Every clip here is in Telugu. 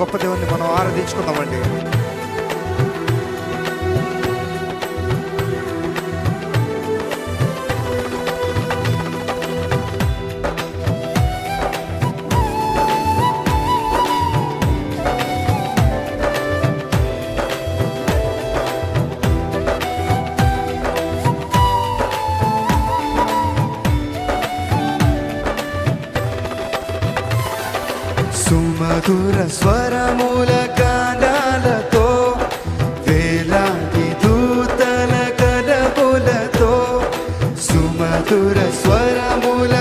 గొప్ప దేవుణ్ణి మనం ఆరాధించుకుందామండి Sumatura suave. మధుర స్వరముల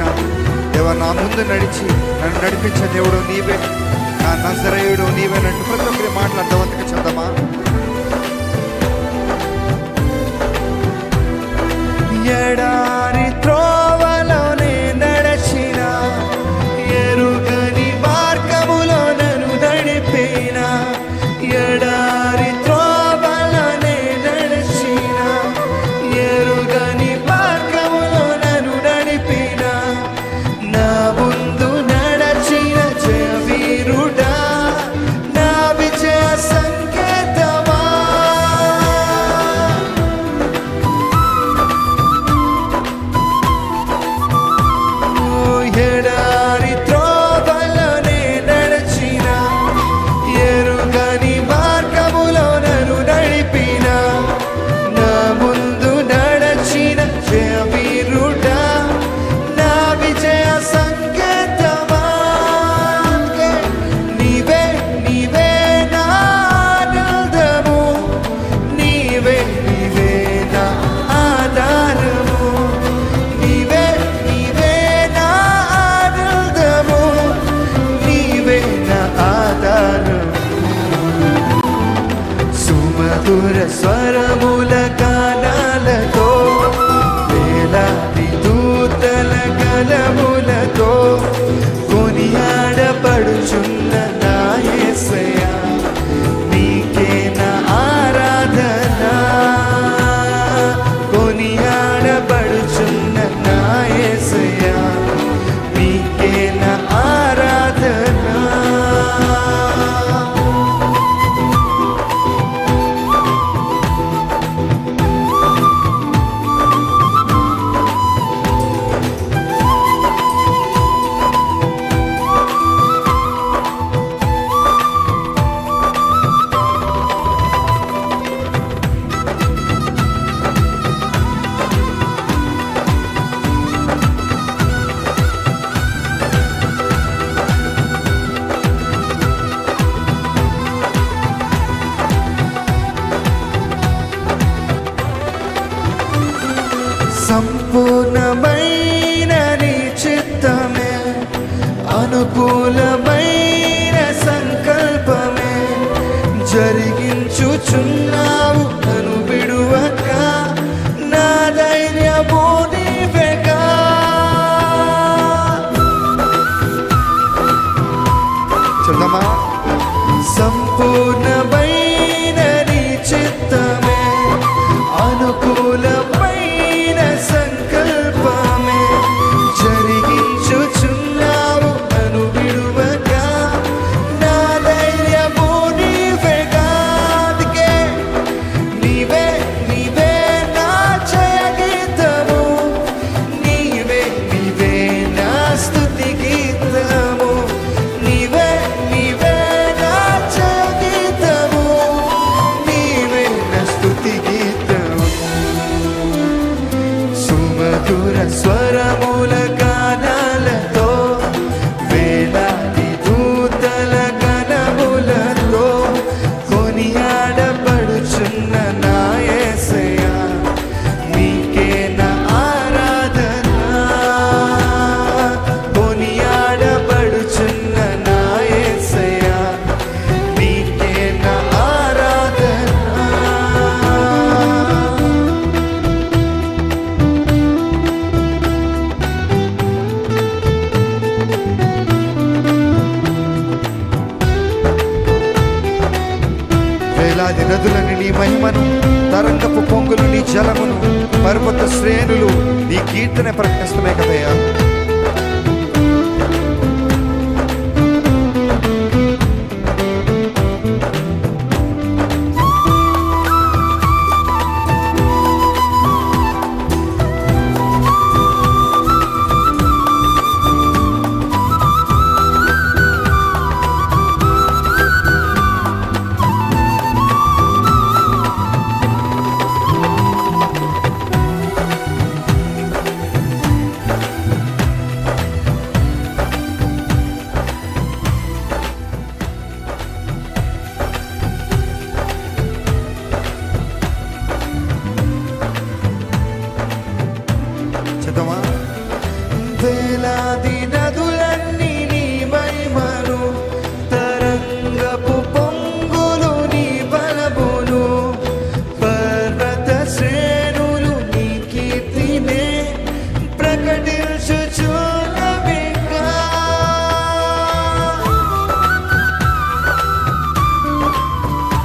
స్థుతిస్తున్నాను దేవ నా ముందు నడిచి నన్ను నడిపించే దేవుడు నీవే. నా నజరయుడు నీవే నన్ను ప్రతి ఒక్కరి మాటలు అర్థవంతికి చెందమా ఎడా స్వరములక అనుకూలమైన సంకల్పమే జరిగించుచున్నావు. నీవే నీవే నా జయగీతము నీవే నీవే నా స్తుతి గీతము. నీవే నీవే నా జయగీతము నీవే నా స్తుతి గీతము. సుమధుర స్వరముల గానాలతో వేలాది నదులను నీ మహిమను తరంగపు పొంగులు నీ జలమును పర్వత శ్రేణులు నీ కీర్తన ప్రకటిస్తున్నాయి కదయ్యా.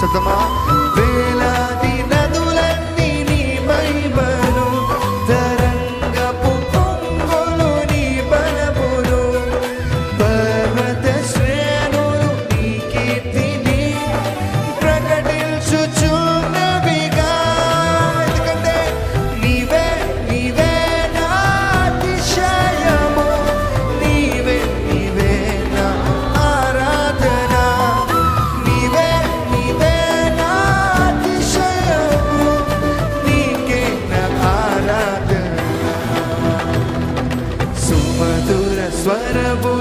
చెప్తామా వేలాది ఆరాధన సుమధుర స్వరముల